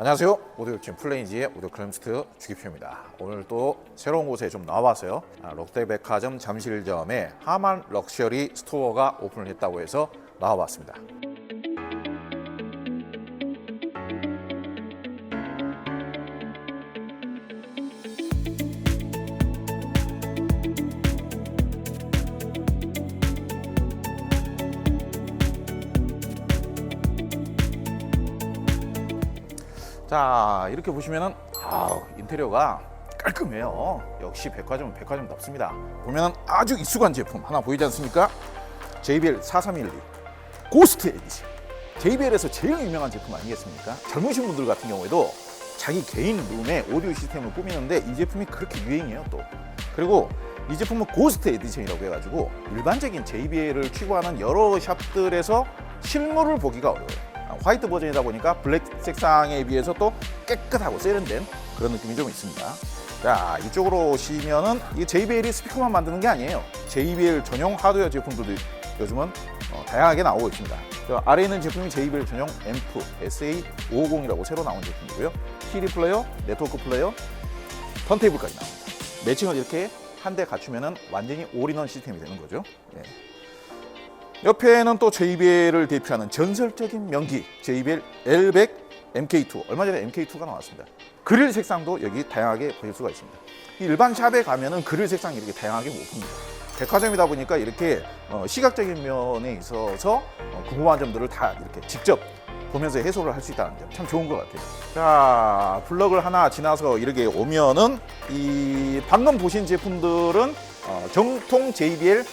안녕하세요. 오디오 웹진 플레인지의 오디오 클램스트 주기표입니다. 오늘 또 새로운 곳에 좀 나와봤어요. 아, 롯데백화점 잠실점에 하만 럭셔리 스토어가 오픈을 했다고 해서 나와봤습니다. 자 이렇게 보시면은 아우, 인테리어가 깔끔해요. 역시 백화점은 백화점답습니다. 보면은 아주 익숙한 제품 하나 보이지 않습니까? JBL 4312 고스트 에디션. JBL에서 제일 유명한 제품 아니겠습니까? 젊으신 분들 같은 경우에도 자기 개인 룸에 오디오 시스템을 꾸미는데 이 제품이 그렇게 유행이에요 또. 그리고 이 제품은 고스트 에디션이라고 해가지고 일반적인 JBL을 취급하는 여러 샵들에서 실물을 보기가 어려워요. 아, 화이트 버전이다 보니까 블랙 색상에 비해서 또 깨끗하고 세련된 그런 느낌이 좀 있습니다. 자 이쪽으로 오시면은 이 JBL이 스피커만 만드는 게 아니에요. JBL 전용 하드웨어 제품들도 요즘은 어, 다양하게 나오고 있습니다. 저 아래에 있는 제품이 JBL 전용 앰프 SA550이라고 새로 나온 제품이고요. CD 플레이어, 네트워크 플레이어, 턴테이블까지 나옵니다. 매칭을 이렇게 한 대 갖추면은 완전히 올인원 시스템이 되는 거죠. 네. 옆에는 또 JBL을 대표하는 전설적인 명기 JBL L100 MK2 얼마 전에 MK2가 나왔습니다. 그릴 색상도 여기 다양하게 보실 수가 있습니다. 이 일반 샵에 가면은 그릴 색상이 이렇게 다양하게 못 봅니다. 백화점이다 보니까 이렇게 어, 시각적인 면에 있어서 어, 궁금한 점들을 다 이렇게 직접 보면서 해소를 할 수 있다는 점 참 좋은 것 같아요. 자, 블럭을 하나 지나서 이렇게 오면은 이 방금 보신 제품들은 어, 정통 JBL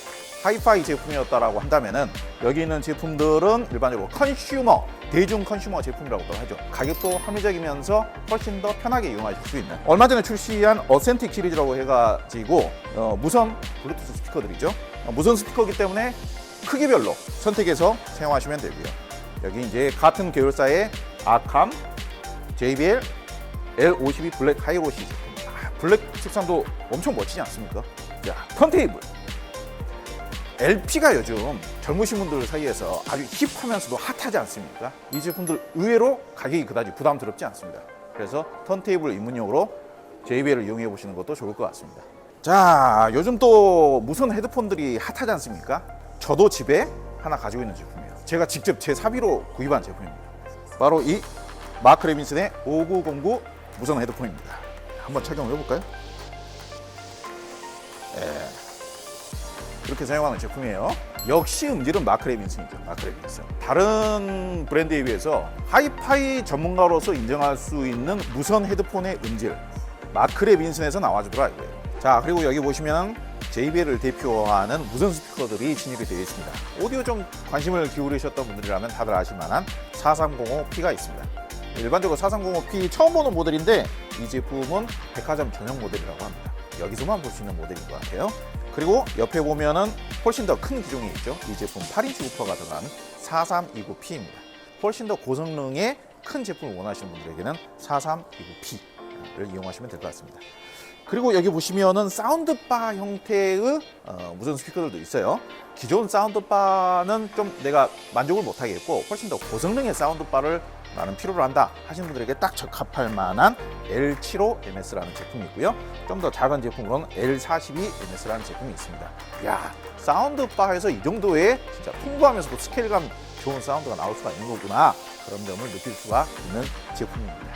하이파이 제품이었다라고 한다면은 여기 있는 제품들은 일반적으로 컨슈머 대중 컨슈머 제품이라고도 하죠. 가격도 합리적이면서 훨씬 더 편하게 이용하실 수 있는 얼마 전에 출시한 어센틱 시리즈라고 해가지고 어, 무선 블루투스 스피커들이죠. 어, 무선 스피커이기 때문에 크기별로 선택해서 사용하시면 되고요. 여기 이제 같은 계열사의 아캄, JBL, L52 블랙 하이로시 제품. 아, 블랙 색상도 엄청 멋지지 않습니까? 자, 턴테이블. LP가 요즘 젊으신 분들 사이에서 아주 힙하면서도 핫하지 않습니까? 이 제품들 의외로 가격이 그다지 부담스럽지 않습니다. 그래서 턴테이블 입문용으로 JBL을 이용해 보시는 것도 좋을 것 같습니다. 자, 요즘 또 무선 헤드폰들이 핫하지 않습니까? 저도 집에 하나 가지고 있는 제품이에요. 제가 직접 제 사비로 구입한 제품입니다. 바로 이 마크 레빈슨의 5909 무선 헤드폰입니다. 한번 착용을 해볼까요? 예. 그렇게 사용하는 제품이에요. 역시 음질은 마크 레 빈슨이죠. 마크 레 빈슨. 다른 브랜드에 비해서 하이파이 전문가로서 인정할 수 있는 무선 헤드폰의 음질. 마크 레 빈슨에서 나와주더라 이거예요. 자 그리고 여기 보시면 JBL을 대표하는 무선 스피커들이 진입이 되어 있습니다. 오디오 좀 관심을 기울이셨던 분들이라면 다들 아실 만한 4305P가 있습니다. 일반적으로 4305P 처음 보는 모델인데 이 제품은 백화점 전용 모델이라고 합니다. 여기서만 볼 수 있는 모델인 것 같아요. 그리고 옆에 보면은 훨씬 더 큰 기종이 있죠. 이 제품 8인치 우퍼가 들어간 4329P입니다. 훨씬 더 고성능의 큰 제품을 원하시는 분들에게는 4329P를 이용하시면 될 것 같습니다. 그리고 여기 보시면은 사운드바 형태의 어, 무선 스피커들도 있어요. 기존 사운드바는 좀 내가 만족을 못 하겠고 훨씬 더 고성능의 사운드바를 나는 필요로 한다 하시는 분들에게 딱 적합할 만한 L75MS라는 제품이 있고요. 좀 더 작은 제품으로는 L42MS라는 제품이 있습니다. 야 사운드 바에서 이 정도의 진짜 풍부하면서도 스케일감 좋은 사운드가 나올 수가 있는 거구나 그런 점을 느낄 수가 있는 제품입니다.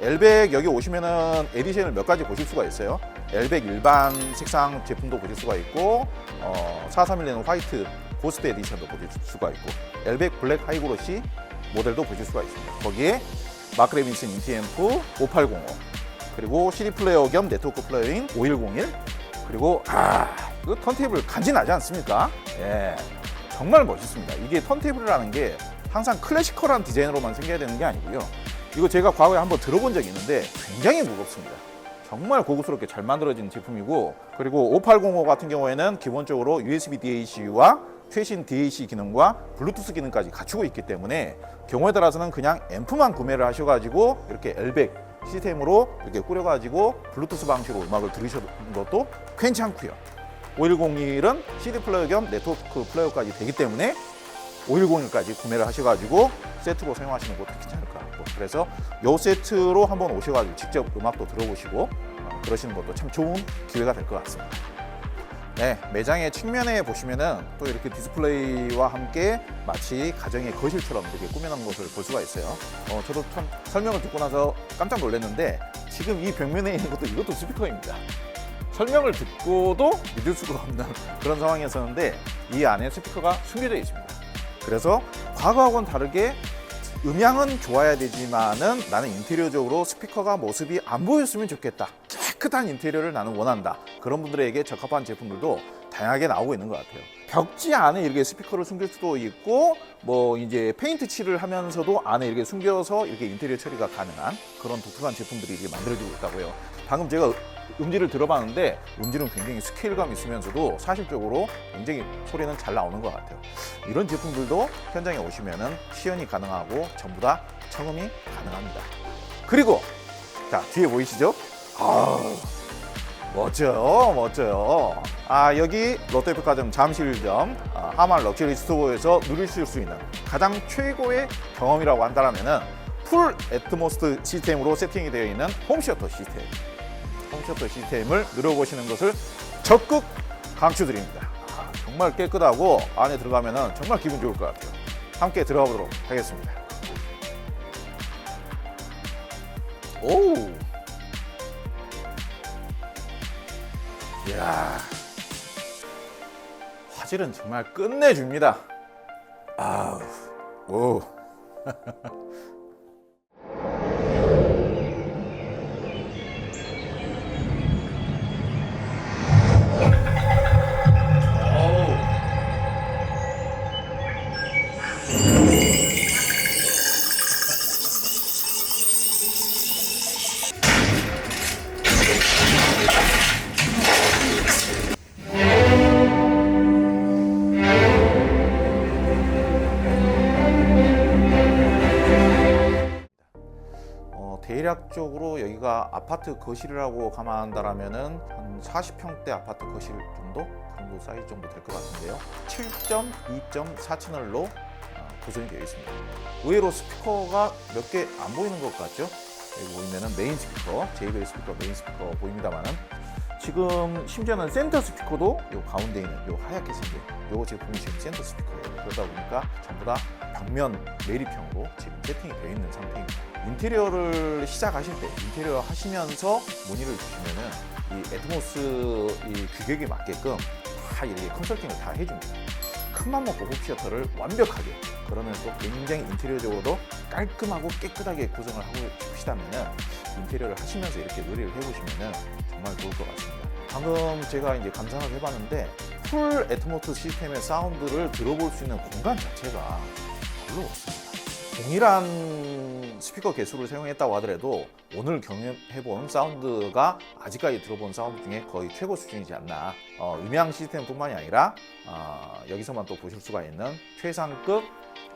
L100 여기 오시면은 에디션을 몇 가지 보실 수가 있어요. L100 일반 색상 제품도 보실 수가 있고, 어, 4311는 화이트 고스트 에디션도 보실 수가 있고, L100 블랙 하이그로시 모델도 보실 수가 있습니다. 거기에 마크 레빈슨 인티앰프 5805, 그리고 CD 플레이어 겸 네트워크 플레이어인 5101, 그리고 아, 이거 턴테이블 간지나지 않습니까? 예, 정말 멋있습니다. 이게 턴테이블이라는 게 항상 클래시컬한 디자인으로만 생겨야 되는 게 아니고요. 이거 제가 과거에 한번 들어본 적이 있는데 굉장히 무겁습니다. 정말 고급스럽게 잘 만들어진 제품이고 그리고 5805 같은 경우에는 기본적으로 USB DAC와 최신 DAC 기능과 블루투스 기능까지 갖추고 있기 때문에 경우에 따라서는 그냥 앰프만 구매를 하셔가지고 이렇게 L100 시스템으로 이렇게 꾸려가지고 블루투스 방식으로 음악을 들으시는 것도 괜찮고요. 5101은 CD 플레이어 겸 네트워크 플레이어까지 되기 때문에 5101까지 구매를 하셔가지고 세트로 사용하시는 것도 괜찮을 까 음악도. 그래서 요 세트로 한번 오셔가지고 직접 음악도 들어보시고 어, 그러시는 것도 참 좋은 기회가 될 것 같습니다. 네, 매장의 측면에 보시면은 또 이렇게 디스플레이와 함께 마치 가정의 거실처럼 이렇게 꾸며놓은 것을 볼 수가 있어요. 어, 저도 참 설명을 듣고 나서 깜짝 놀랐는데 지금 이 벽면에 있는 것도 이것도 스피커입니다. 설명을 듣고도 믿을 수가 없는 그런 상황이었었는데 이 안에 스피커가 숨겨져 있습니다. 그래서 과거하고는 다르게 음향은 좋아야 되지만은 나는 인테리어적으로 스피커가 모습이 안 보였으면 좋겠다. 깨끗한 인테리어를 나는 원한다. 그런 분들에게 적합한 제품들도 다양하게 나오고 있는 것 같아요. 벽지 안에 이렇게 스피커를 숨길 수도 있고 뭐 이제 페인트 칠을 하면서도 안에 이렇게 숨겨서 이렇게 인테리어 처리가 가능한 그런 독특한 제품들이 이렇게 만들어지고 있다고요. 방금 제가 음질을 들어봤는데 음질은 굉장히 스케일감 있으면서도 사실적으로 굉장히 소리는 잘 나오는 것 같아요. 이런 제품들도 현장에 오시면은 시연이 가능하고 전부 다 청음이 가능합니다. 그리고 자 뒤에 보이시죠? 아 멋져요, 멋져요. 아 여기 롯데백화점 잠실점 아, 하말 럭셔리 스토어에서 누리실 수 있는 가장 최고의 경험이라고 한다면은 풀 애트모스트 시스템으로 세팅이 되어 있는 홈시어터 시스템. 홈시어터 시스템을 누려보시는 것을 적극 강추드립니다. 아, 정말 깨끗하고 안에 들어가면은 정말 기분 좋을 것 같아요. 함께 들어가 보도록 하겠습니다. 오. 이야. 화질은 정말 끝내줍니다. 아우. 오. 대략적으로 여기가 아파트 거실이라고 감안한다라면은 한 40평대 아파트 거실 정도 그 정도 사이즈 정도 될 것 같은데요. 7.2.4 채널로 어, 구성이 되어 있습니다. 의외로 스피커가 몇 개 안 보이는 것 같죠? 여기 보이면은 메인 스피커, JBL 스피커 메인 스피커 보입니다만은 지금 심지어는 센터 스피커도 요 가운데 있는 요 하얗게 생긴 요 제품이 지금 센터 스피커예요. 그러다 보니까 전부 다 벽면 매립형으로 지금 세팅이 되어 있는 상태입니다. 인테리어를 시작하실 때 인테리어 하시면서 문의를 주시면은 이 애트모스 이 규격에 맞게끔 다 이렇게 컨설팅을 다 해줍니다. 큰맘 먹고 홈시어터를 완벽하게 그러면 또 굉장히 인테리어적으로도 깔끔하고 깨끗하게 구성을 하고 싶으시다면은 인테리어를 하시면서 이렇게 의뢰를 해보시면은 정말 좋을 것 같습니다. 방금 제가 이제 감상을 해봤는데 풀 애트모스 시스템의 사운드를 들어볼 수 있는 공간 자체가 별로. 동일한 스피커 개수를 사용했다고 하더라도 오늘 경험해본 사운드가 아직까지 들어본 사운드 중에 거의 최고 수준이지 않나. 어, 음향 시스템뿐만이 아니라 어, 여기서만 또 보실 수가 있는 최상급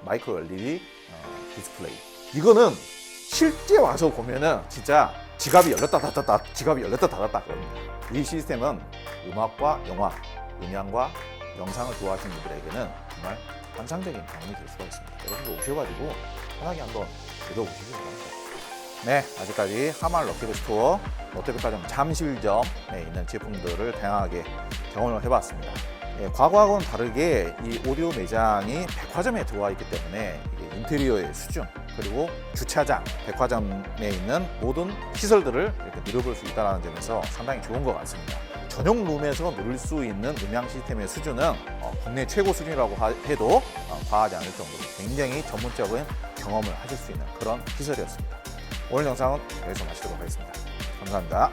마이크로 LED 어, 디스플레이. 이거는 실제 와서 보면은 진짜 지갑이 열렸다 닫았다 지갑이 열렸다 닫았다 그럽니다. 이 시스템은 음악과 영화, 음향과 영상을 좋아하시는 분들에게는 정말 환상적인 경험이 될 수가 있습니다. 여러분도 오셔가지고 편하게 한번 읽어보시기 바랍니다. 네, 아직까지 하말 럭키드 스토어 롯데백화점 잠실점에 있는 제품들을 다양하게 경험을 해봤습니다. 예, 과거하고는 다르게 이 오디오 매장이 백화점에 들어와 있기 때문에 인테리어의 수준 그리고 주차장, 백화점에 있는 모든 시설들을 이렇게 누려볼 수 있다는 점에서 상당히 좋은 것 같습니다. 전용 룸에서 누릴 수 있는 음향 시스템의 수준은 어, 국내 최고 수준이라고 하- 해도 어, 과하지 않을 정도로 굉장히 전문적인 경험을 하실 수 있는 그런 시설이었습니다. 오늘 영상은 여기서 마치도록 하겠습니다. 감사합니다.